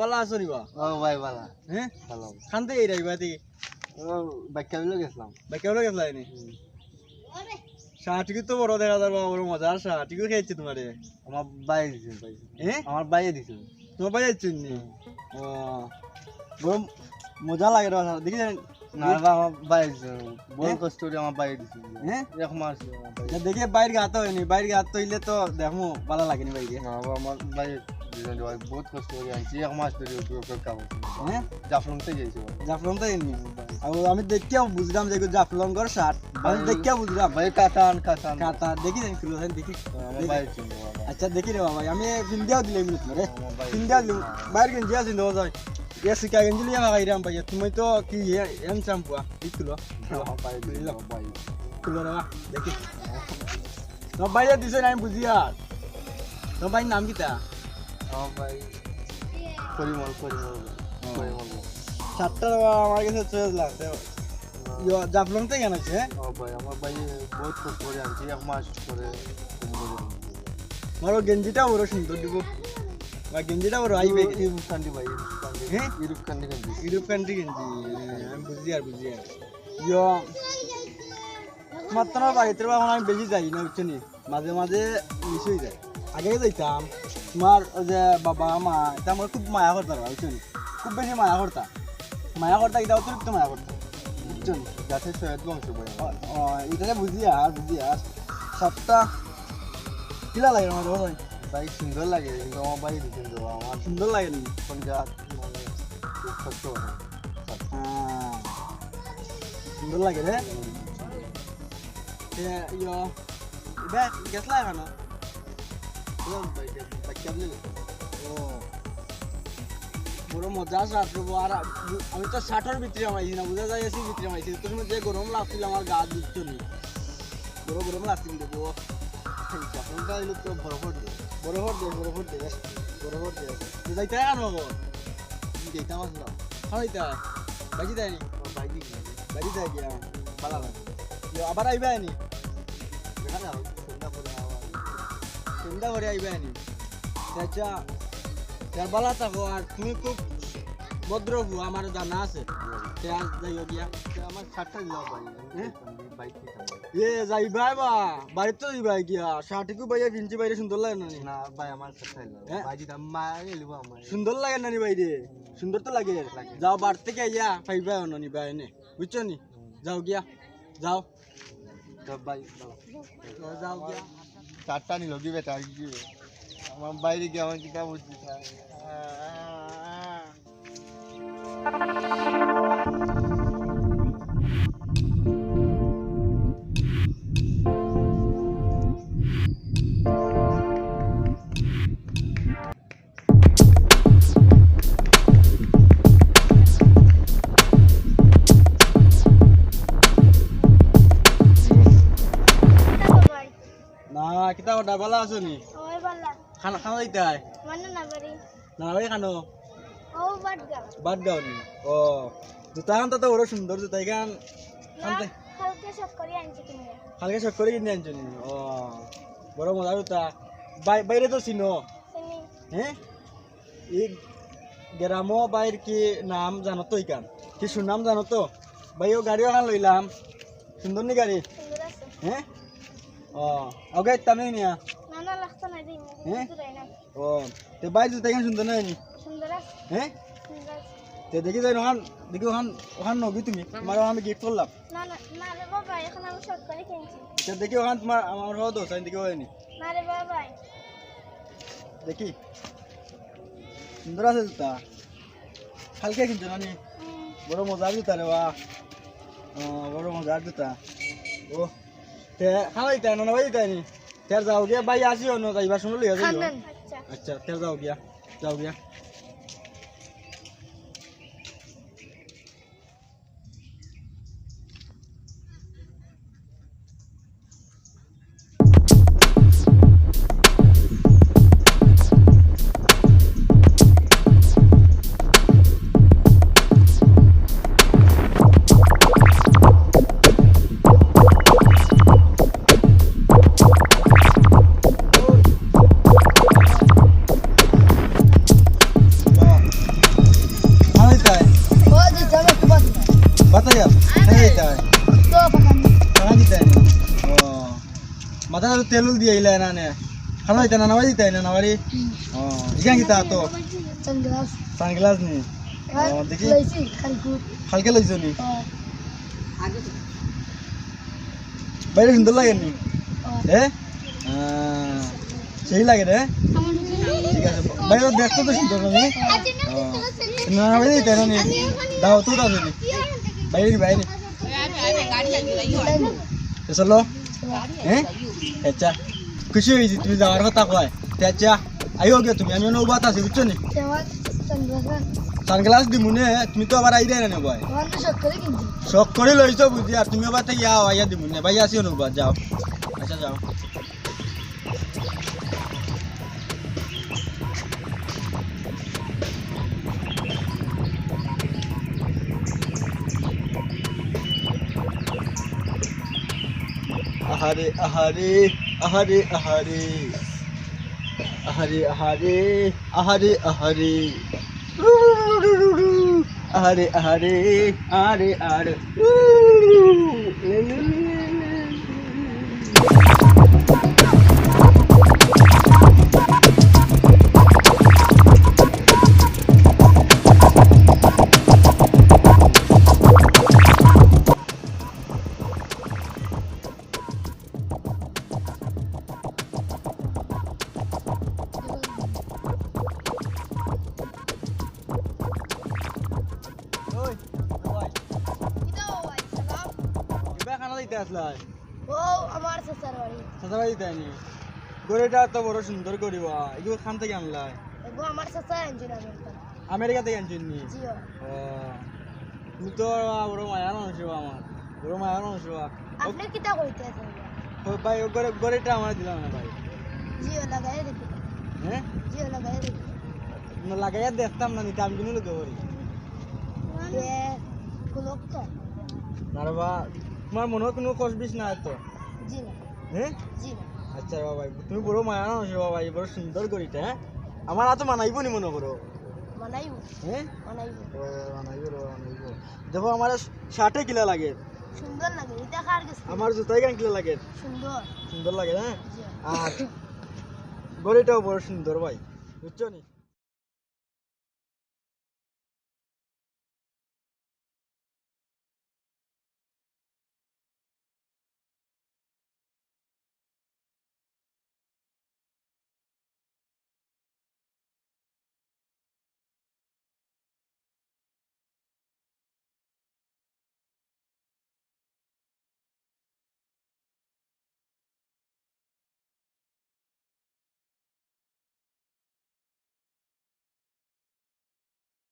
বালা আছো নিবা? ও ভাই বালা। হ্যাঁ? ভালো। খানতে এই রাইবা ও বিলো গেছিলাম। গেছলা এনে? শাহটিকে তো বড় দেখা যাবে বড় মজার শাহটিকে খেয়েছি তোমারে আমার বাইরে দিছিল ভাই হ্যাঁ আমার দিছিল। তোমার বাই যাচ্ছ নি? ও বড় মজা লাগে রে দেখি না বা আমার বাইরে দিছিল। বড় কষ্ট করে আমার হ্যাঁ এক মাস দেখে বাইরে গাতে হয়নি বাইরে গাতে হইলে তো দেখো ভালো লাগেনি বাইরে না আমার বাইরে দিছিল ভাই বহুত কষ্ট করে আনছি। এক মাস ধরে কাম হ্যাঁ? জাফলং থেকে গেছি। জাফলং আর আমি দেখিয়া বুঝলাম যে জাফলঙ্গর শার্ট আমি দেখিয়া বুঝলাম। ভাই কাতান কাতান। কাতা দেখি জানি খুলে দেখি। আমার বাইরে আচ্ছা দেখি রে বাবা আমি ফিন্দিয়াও দিলে মিনিট রে। ফিন্দিয়া দিলাম। বাইরে গেঞ্জি আছে দেওয়া যায়। পাই তুমি তো কি এম চাম্পুয়া ঠিক তুলো আমার বাইরে দিছিল আমার বাইরে তুলো রে দেখি। তোমার বাইরে দিছে না আমি বুঝি আর। তোমার বাইর নাম কিতা? আমার বাইরে পরিমল পরিমল পরিমল। সাতটা আমার কাছে চলে লাগছে ইয়ে জাফলং থেকে আনাচ্ছে হ্যাঁ? ও ভাই আমার বাইরে বহুত কষ্ট করে আনছি এক মাস করে আমার গেঞ্জিটা সুন্দর দিব। বা গেঞ্জিটা বড় আইবে ইউরোপ কান্ট্রি ভাই ইউরোপ কান্ট্রি হ্যাঁ? Europe country country Europe country গেঞ্জি আমি বুঝি আর বুঝি আর। ইয় মাত্র বাড়িতে আমি বেশি যাই না বুঝছ নি? মাঝে মাঝে মিস হয়ে যায়। আগে যাইতাম। তোমার ওই যে বাবা মা এটা আমার খুব মায়া করতাম বুঝছ নি খুব বেশি মায়া করতাম মায়া করতা এটা অতিরিক্ত মায়া করতাম বুঝছ নি যাতে সৈয়দ বংশ ভাই আমার। ও এটা বুঝি আর বুঝি আর সাতটা কিলা লাগে আমার ভাই ভাই সুন্দর লাগে কিন্তু আমার বাইরে দিচ্ছেন তো আমার সুন্দর লাগে নি পঞ্জাব কষ্ট হ্যাঁ। সুন্দর লাগে রে ইয়ে গেছলা এখানো মজা শার্ট আর আমি তো শার্টের ভিতরে আমাইছি না বুঝা যায় এসি ভিতরে আমাইছি তোর মধ্যে গরম লাগছিল আমার গা দিচ্ছ নি বড় গরম লাগছিল দেবো আপনারটা এলো তো বরফর দিয়ে বরফর দে বরফর দে বরফর দে তুই যাইতে হব যেটা আমার হয় ভালো আবার আইবা নি চিন্তা করে আইবা নি আচ্ছা তার বালা থাকো আর তুমি খুব ভদ্র হো আমার জানা আছে। তে আজ যাইও গিয়া। আমার শার্টটা দিলাম ভাই হ্যাঁ? বাইক দিতাম বা তো গিয়া। শার্টিকু বাইরে পিঞ্চি বাইরে সুন্দর লাগে না নি? না ভাই আমার শার্টটা দিলাম। হ্যাঁ? বাইক দিতাম মা এলিব আমার সুন্দর লাগে না নি বাইরে? সুন্দর তো লাগে। যাও বাড়ি থেকে আইয়া পাইবা এনে। বুঝছ নি? যাও গিয়া। যাও। ভাই যাও গিয়া। চারটা নিল কি বেটা কি আমার বাইরে গিয়ে আমার কিতাব বুঝছি না ওটা ভালো আছো নি? খানা খানা দিতে হয়? মানে না বাড়ি। না ভাই খানো? ও বাদ গাও নি? ও জুতা খান তো বড় সুন্দর জুতা এখান কালকে সব করে কিনে। আনছো নি? ও বড় মজা জুতা। বাই- বাইরে তো চিনো? হ্যাঁ এই গ্রামও বাইর কি নাম জানো তো ইকান কি সুনাম জানো তো? ভাই ও গাড়িও খান লইলাম। সুন্দর নি গাড়ি? হ্যাঁ ওকে তামে নিয়া না না লাগতো না ও তে বাইরে জুতা কেন সুন্দর নি সুন্দর হ্যাঁ তে দেখি যাই ওখান দেখি ওখান ওখান নবি তুমি তোমার আমি গিফট করলাম না না না রে বাবা এখন আমি শর্ট করে কিনছি তে দেখি ওখান তোমার আমার সহ দোষ আমি দেখি হয়নি না রে বাবা দেখি সুন্দর আছে জুতা হালকা কিনছো না নি হুম, বড় মজার জুতা রে বা ও বড় মজার জুতা ও তে খাওয়াই তাই না ভাই তাই তেল যাও গিয়া ভাই আসিও না যাইবার সময় লইয়া যাইও। আচ্ছা তেল যাও গিয়া যাও গিয়া। बता यार नहीं देता है कहाँ देता है ओ माता तो तेल दिया ही लेना ने खाना देता है ना नवारी देता है ना नवारी ओ इधर कितना तो सनग्लास नहीं ओ देखिए हल्के लग जानी বাইরে সুন্দর লাগে নি হ্যাঁ সেই লাগে রে ঠিক আছে বাইরে দেখতে তো সুন্দর আমি না বাইরে দিতে না নি দাও তো দাও নি বাইরে বাইরে। চলো। হ্যাঁ আচ্ছা খুশি হয়েছি, তুমি যাওয়ার কথা কয়। আচ্ছা আইও গে তুমি আমি নৌবাত আছি বুঝছ নি? সানগ্লাস দিমু নে, তুমি তো আবার আইরে না ভাই শখ করে লইছো বুঝি, আর তুমি আবার থেকে আও আইয়া দিমু নে। ভাই, আসিও নৌবা, যাও। আচ্ছা আহারে আহারে আহারে আহারে আহারে আহারে আহারে আহারে আহারে আহারে আরে আরে বাড়িতে আসলা ও আমার শ্বশুর বাড়ি। শ্বশুর বাড়ি তাই নি? গরুটা তো বড় সুন্দর গরিবা এগুলো খান থেকে আনলা এগুলো আমার শ্বশুর আনছিল আমেরিকা থেকে আনছিল নি? তুমি তো বড় মায়া মানুষ আমার বড় মায়া মানুষ আপনি কিতা কইতে আছেন? ভাই গরুটা আমার দিলাম না ভাই। জিও লাগাই দেখি হ্যাঁ? জিও লাগাই দেখি লাগাইয়া দেখতাম না নিতাম কিনে লোকে করি। মানে, না বাবা তোমার মনে হয় কোনো কষ বিষ না তো হ্যাঁ আচ্ছা বাবা তুমি বড় মায়া মানুষ বাবা এই বড় সুন্দর করিটা হ্যাঁ? আমার এত মানাইব নি মনে করো। হ্যাঁ। দেখো আমার শার্টে কিলা লাগে। সুন্দর লাগে এটা কার গেছে আমার জুতাই গান কিলা লাগে? সুন্দর। সুন্দর লাগে হ্যাঁ আর গড়িটাও বড় সুন্দর ভাই বুঝছ নি?